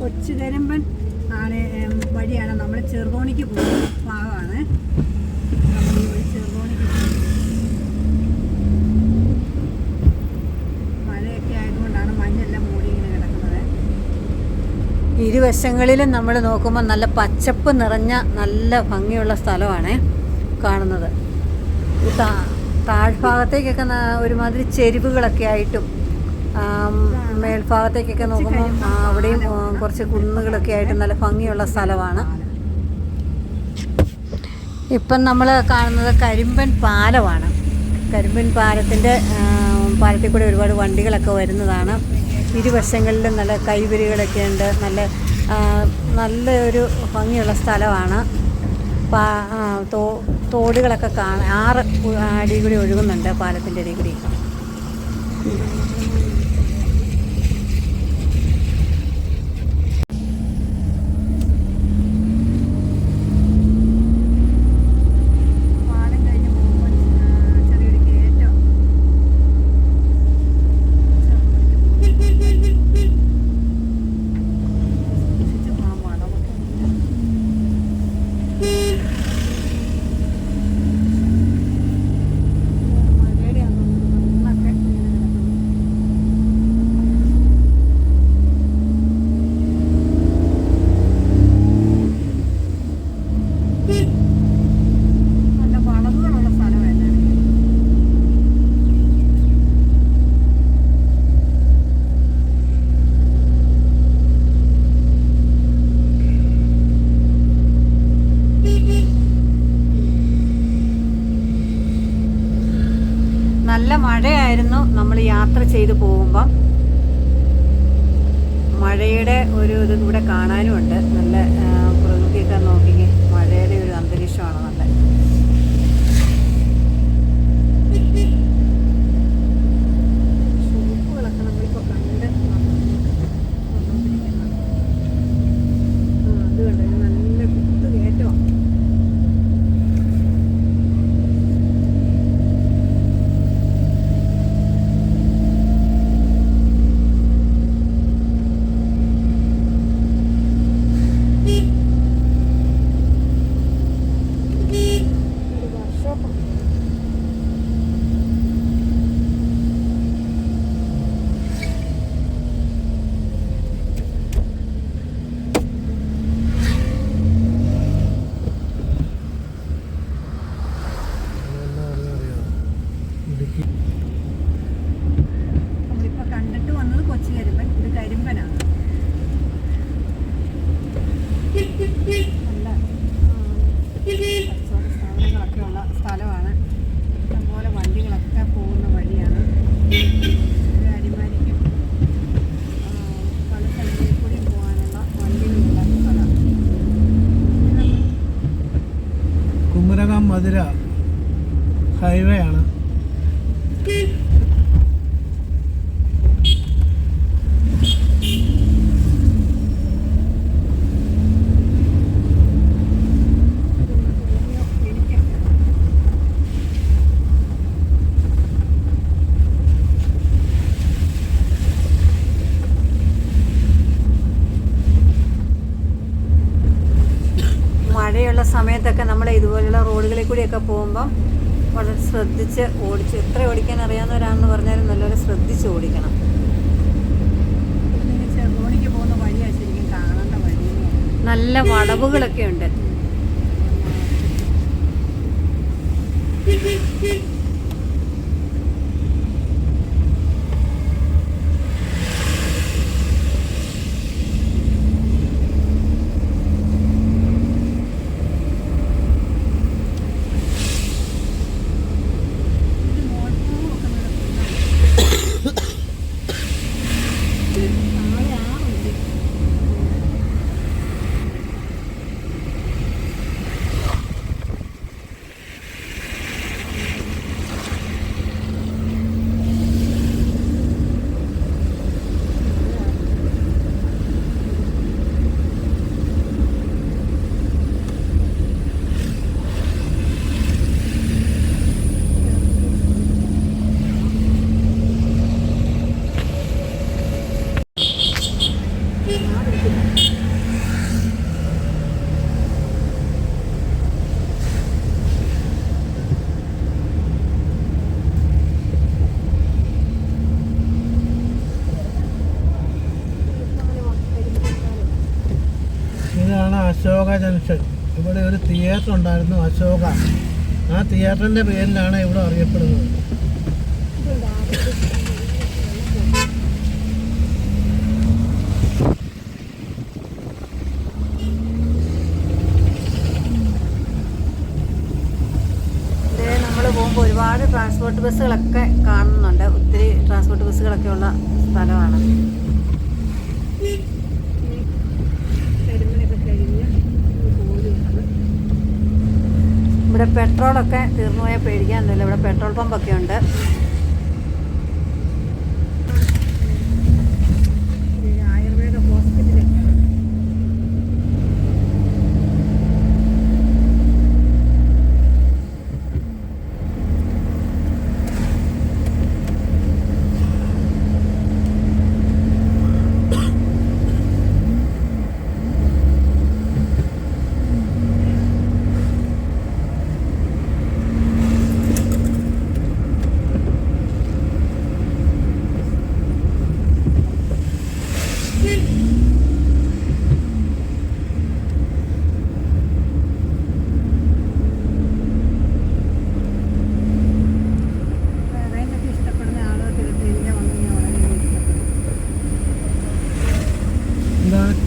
കൊച്ചുകരിമ്പൻ ആണ് വഴിയാണ്. നമ്മൾ ചെറുതോണിക്ക് പോകുന്ന ഭാഗമാണ്. ആയതുകൊണ്ടാണ് ഇരുവശങ്ങളിലും നമ്മൾ നോക്കുമ്പോൾ നല്ല പച്ചപ്പ് നിറഞ്ഞ നല്ല ഭംഗിയുള്ള സ്ഥലമാണ് കാണുന്നത്. താഴ്ഭാഗത്തേക്കൊക്കെ ഒരുമാതിരി ചെരുവുകളൊക്കെ ആയിട്ടും മേൽഭാഗത്തേക്കൊക്കെ നോക്കുമ്പോൾ അവിടെയും കുറച്ച് കുന്നുകളൊക്കെ ആയിട്ട് നല്ല ഭംഗിയുള്ള സ്ഥലമാണ്. ഇപ്പം നമ്മൾ കാണുന്നത് കരിമ്പൻ പാലമാണ്. കരിമ്പൻ പാലത്തിന്റെ പാലത്തിൽ കൂടെ ഒരുപാട് വണ്ടികളൊക്കെ വരുന്നതാണ്. ഇരുവശങ്ങളിലും നല്ല കൈവരികളൊക്കെ ഉണ്ട്. നല്ല നല്ലൊരു ഭംഗിയുള്ള സ്ഥലമാണ്. തോടുകളൊക്കെ കാണാൻ ആറ് അടി കൂടി ഒഴുകുന്നുണ്ട് പാലത്തിന്റെ അടി കൂടി. കൂടിയൊക്കെ പോകുമ്പം വളരെ ശ്രദ്ധിച്ച് ഓടിച്ച് എത്ര ഓടിക്കാൻ അറിയാവുന്നവരാണെന്ന് പറഞ്ഞാലും നല്ലപോലെ ശ്രദ്ധിച്ച് ഓടിക്കണം. നല്ല വളവുകളൊക്കെ ഉണ്ട്. ഇതാണ് അശോക ജംഗ്ഷൻ. ഇവിടെ ഒരു തിയേറ്റർ ഉണ്ടായിരുന്നു അശോക. ആ തിയേറ്ററിന്റെ പേരിലാണ് ഇവിടെ അറിയപ്പെടുന്നത്. ട്രാൻസ്പോർട്ട് ബസ്സുകളൊക്കെ കാണുന്നുണ്ട്. ഒത്തിരി ട്രാൻസ്പോർട്ട് ബസ്സുകളൊക്കെ ഉള്ള സ്ഥലമാണ്. ഇവിടെ പെട്രോളൊക്കെ തീർന്നുപോയാൽ പേടിക്കാൻ പേടിക്കാനൊന്നുമില്ല ഇവിടെ പെട്രോൾ പമ്പൊക്കെ ഉണ്ട്.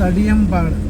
தடியம்பாடு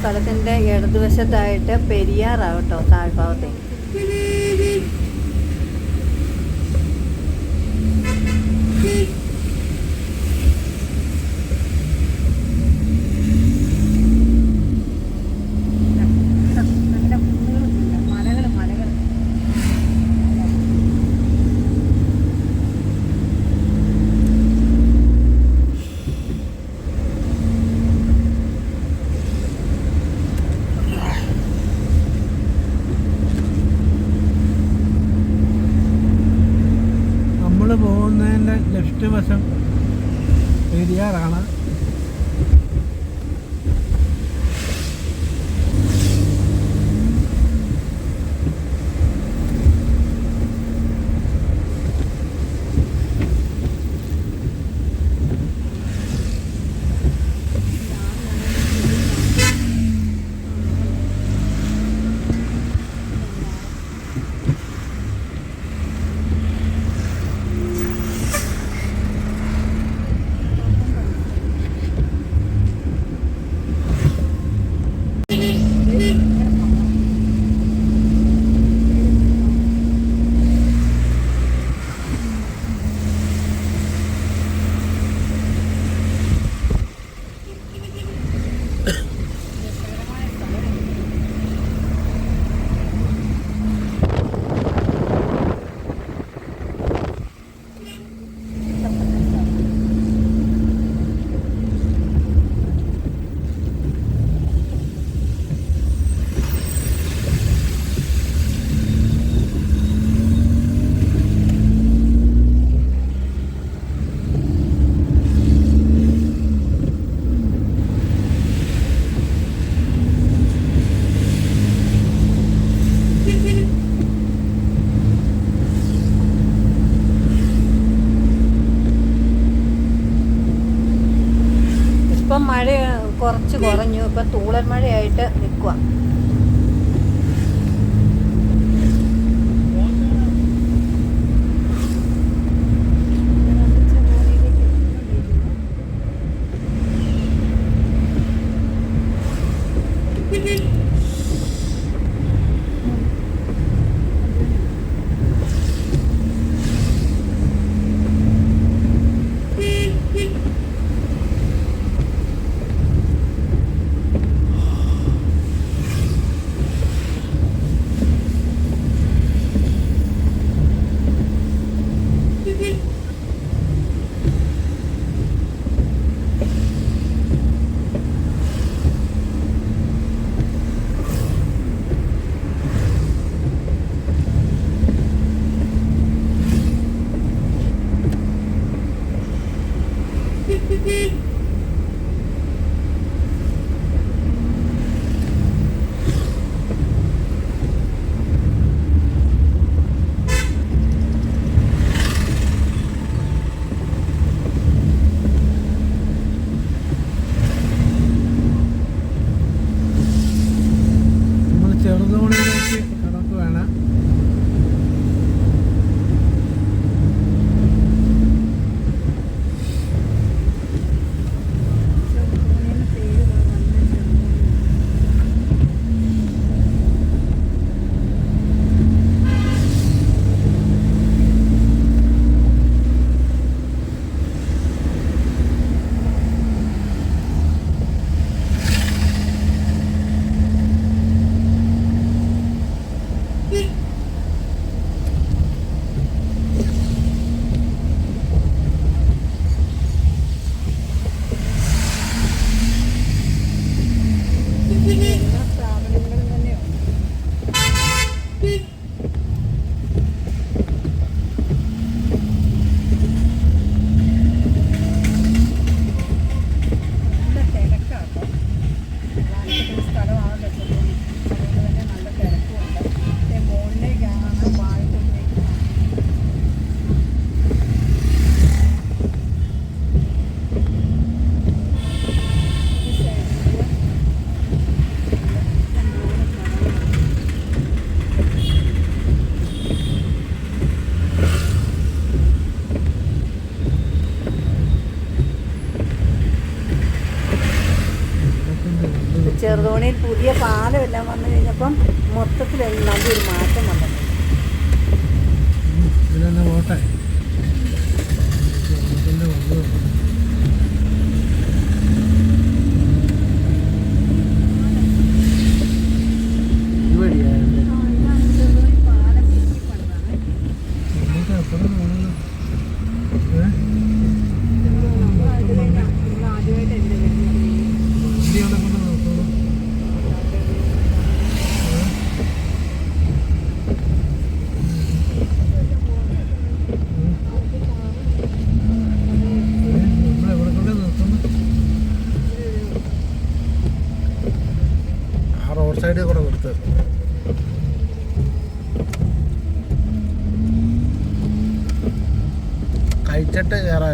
സ്ഥലത്തിന്റെ ഇടതുവശത്തായിട്ട് പെരിയാറാവട്ടോ താഴ്ഭാഗത്തേക്ക്.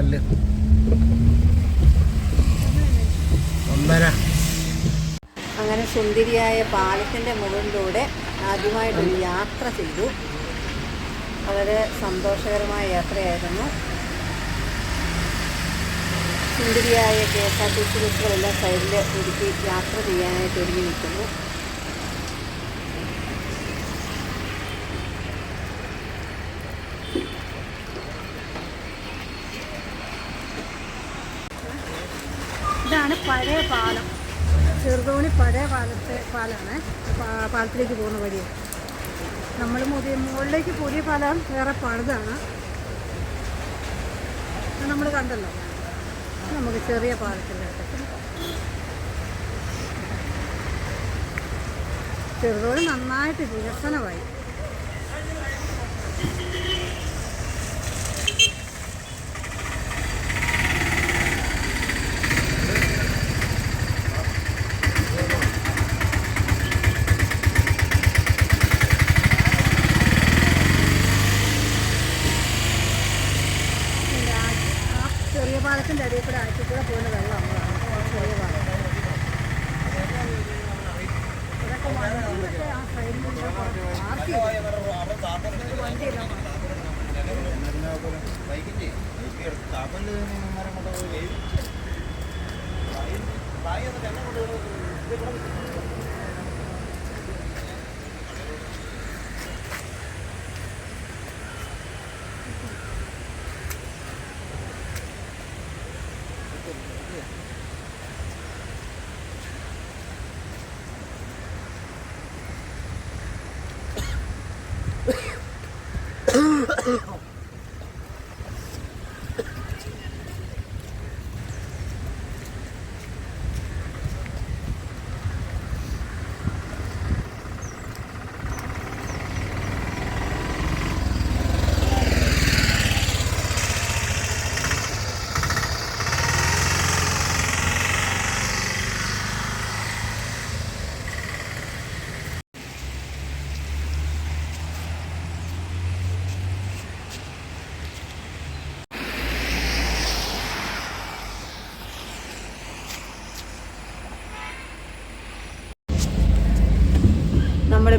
കല്ല് ഒന്നര. അങ്ങനെ സുന്ദരിയായ പാലത്തിന്റെ മുകളിലൂടെ ആദ്യമായിട്ടൊരു യാത്ര ചെയ്തു. വളരെ സന്തോഷകരമായ യാത്രയായിരുന്നു. സുന്ദരിയായ K S R T C ബസ്സുകളെല്ലാം സൈഡിൽ ഒരുക്കി യാത്ര ചെയ്യാനായിട്ട് ഒരുങ്ങി നിൽക്കുന്നു. പാലാണ്. പാലത്തിലേക്ക് പോകുന്ന വഴി. നമ്മൾ മുതി മുകളിലേക്ക് കൂടിയ പാലം വേറെ പഴുതാണ് നമ്മൾ കണ്ടല്ലോ. നമുക്ക് ചെറിയ പാലത്തിൽ ചെറുതോട് നന്നായിട്ട് വികസനമായി. അതുപോലെ വൈകിട്ട് കപ്പൽ മരം കൊണ്ടുപോയി വൈകിട്ട് വായൊന്നും എല്ലാം കൊണ്ടുപോയി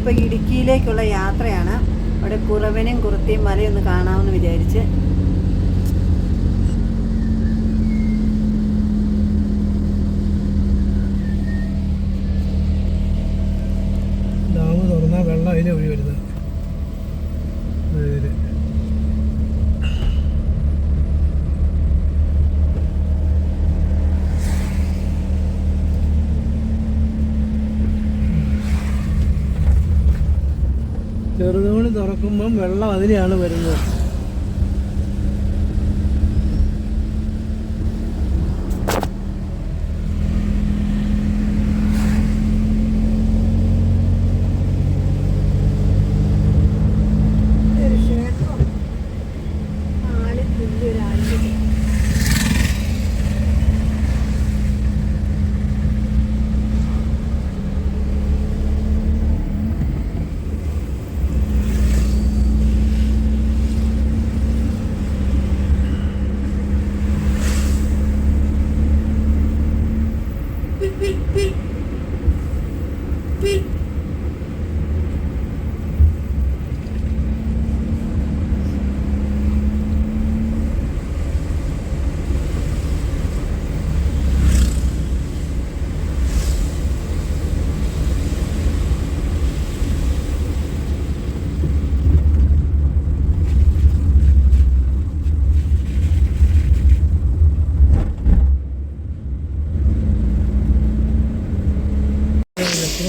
നമ്മളിപ്പോൾ ഇടുക്കിയിലേക്കുള്ള യാത്രയാണ്. അവിടെ കുറവനും കുറുത്തിയും മലയൊന്ന് കാണാമെന്ന് വിചാരിച്ച്. ഡാം തുറന്നാൽ വെള്ളം അതിലെ വഴി വരുന്നത്. തുറക്കുമ്പം വെള്ളം അതിലെയാണ് വരുന്നത്.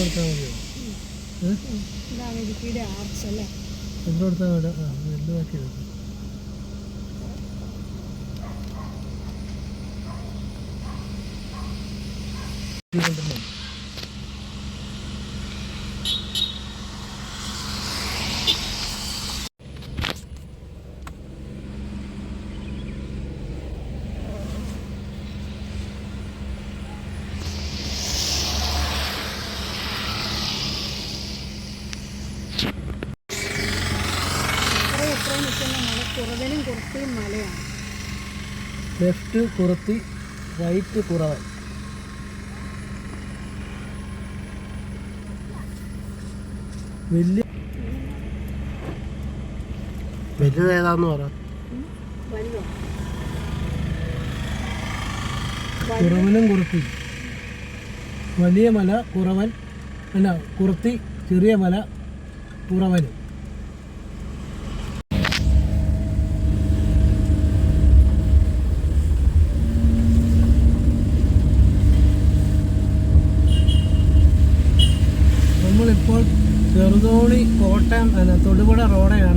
എത്ര കൊടുത്താൽ മതിയോ ഇടുക്കിയുടെ ആർച്ച് അല്ലേ എത്ര കൊടുത്താൽ മതി ആ വലുതാക്കി ഇത്രയും ഇത്രയും നിൽക്കുന്ന മല കുറവനും കുർത്തിയും മലയാണ് ലെഫ്റ്റ് കുറത്തി റൈറ്റ് കുറവൻ. വലിയ വലുത് ഏതാന്ന് പറ. കുറത്തി. വലിയ മല കുറവൻ അല്ല കുറത്തി ചെറിയ മല കുറവനും. തൊടുപുഴ റോഡെയാണ്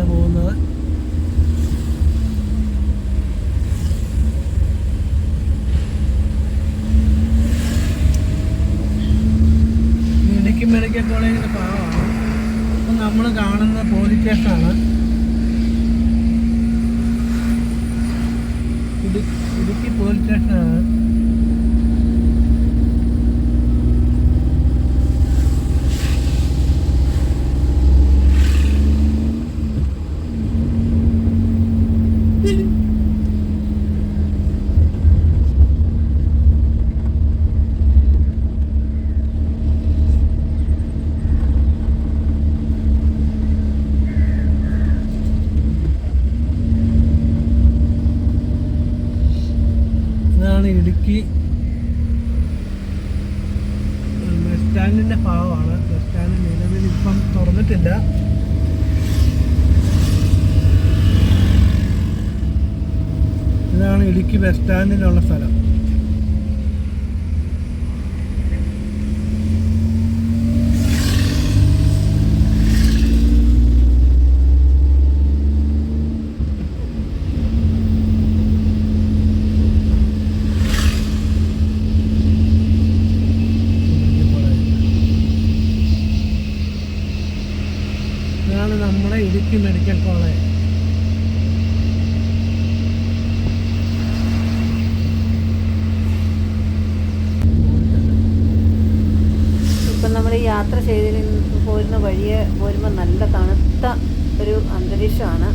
ഇടുക്കി. ബസ് സ്റ്റാൻഡിന്റെ ഭാഗമാണ്. ബസ് സ്റ്റാൻഡ് നിലവിൽ ഇപ്പം തുറന്നിട്ടില്ല. ഇതാണ് ഇടുക്കി ബസ് സ്റ്റാൻഡിലുള്ള സ്ഥലം ഇതാണ് നമ്മുടെ ഇടുക്കി മെഡിക്കൽ കോളേജ് ഇപ്പം നമ്മൾ യാത്ര ചെയ്ത് പോരുന്ന വഴിയെ പോരുമ്പോൾ നല്ല തണുത്ത ഒരു അന്തരീക്ഷമാണ്.